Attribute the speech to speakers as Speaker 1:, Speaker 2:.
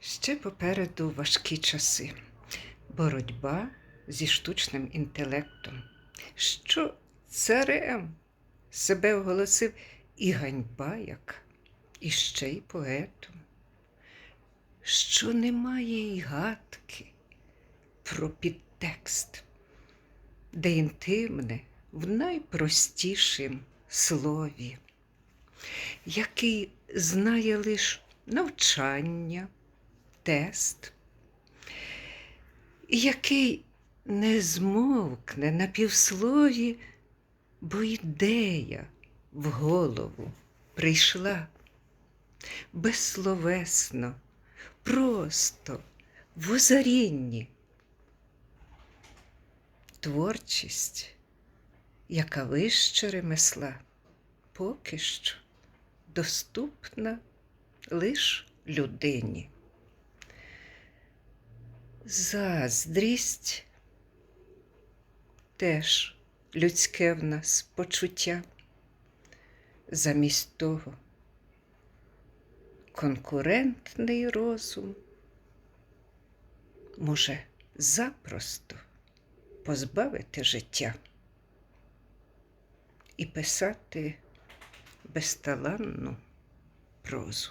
Speaker 1: Ще попереду важкі часи. Боротьба зі штучним інтелектом. Що царем себе оголосив і ганьба яка, і ще й поетом. Що немає й гадки про підтекст, де інтимне в найпростішім слові, який знає лиш навчання, тест, який не змовкне на півслові, бо ідея в голову прийшла безсловесно, просто в озарінні. Творчість, яка вище ремесла, поки що доступна лиш людині. Заздрість теж людське в нас почуття. Замість того конкурентний розум може запросто позбавити життя і писати безталанну прозу.